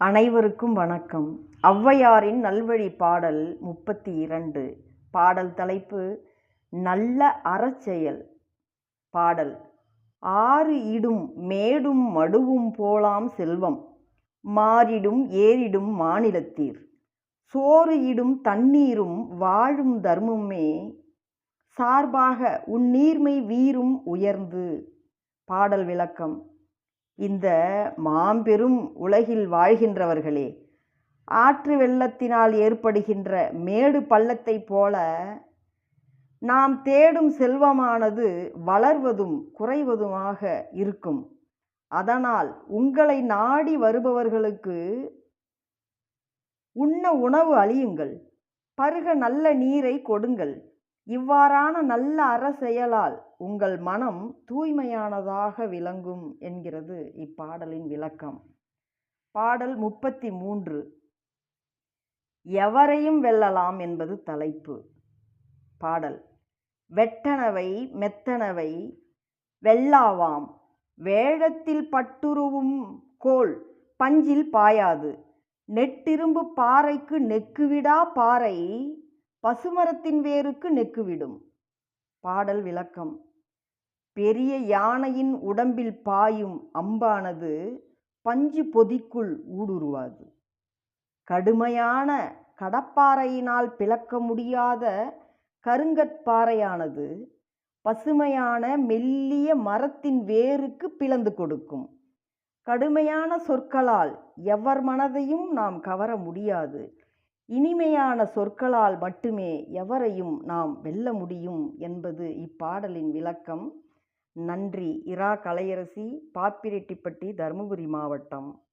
அனைவருக்கும் வணக்கம். ஔவையாரின் நல்வழி பாடல் முப்பத்தி இரண்டு பாடல் தலைப்பு நல்ல அறச்செயல். பாடல் ஆறு இடும் மேடும் மடுவும் போலாம் செல்வம். மாறிடும் ஏறிடும் மாநிலத்தீர். சோறு இடும் தண்ணீரும் வாழும் தர்மமே. சார்பாக உன் நீர்மை வீரும் உயர்ந்து. பாடல் விளக்கம் இந்த மாம்பெரும் உலகில் வாழ்கின்றவர்களே ஆற்று வெள்ளத்தினால் ஏற்படுகின்ற மேடு பள்ளத்தைப் போல நாம் தேடும் செல்வமானது வளர்வதும் குறைவதுமாக இருக்கும். அதனால் உங்களை நாடி வருபவர்களுக்கு உண்ண உணவு அழியுங்கள் பருக நல்ல நீரை கொடுங்கள். இவ்வாறான நல்ல அற செயலால் உங்கள் மனம் தூய்மையானதாக விளங்கும் என்கிறது இப்பாடலின் விளக்கம். பாடல் முப்பத்தி மூன்று எவரையும் வெல்லலாம் என்பது தலைப்பு. பாடல். வெட்டனவை மெத்தனவை வெல்லாவாம் வேழத்தில் பட்டுருவும் கோல் பஞ்சில் பாயாது. நெட்டிரும்பு பாறைக்கு நெக்குவிடா பாறை பசுமரத்தின் வேருக்கு நெக்குவிடும். பாடல் விளக்கம். பெரிய யானையின் உடம்பில் பாயும் அம்பானது பஞ்சு பொதிக்குள் ஊடுருவாது. கடுமையான கடப்பாறையினால் பிளக்க முடியாத கருங்கற்பாறையானது பசுமையான மெல்லிய மரத்தின் வேருக்கு பிளந்து கொடுக்கும். கடுமையான சொற்களால் எவர் மனதையும் நாம் கவர முடியாது. இனிமையான சொற்களால் மட்டுமே எவரையும் நாம் வெல்ல முடியும் என்பது இப்பாடலின் விளக்கம். நன்றி. இரா கலையரசி பாப்பிரெட்டிப்பட்டி தருமபுரி மாவட்டம்.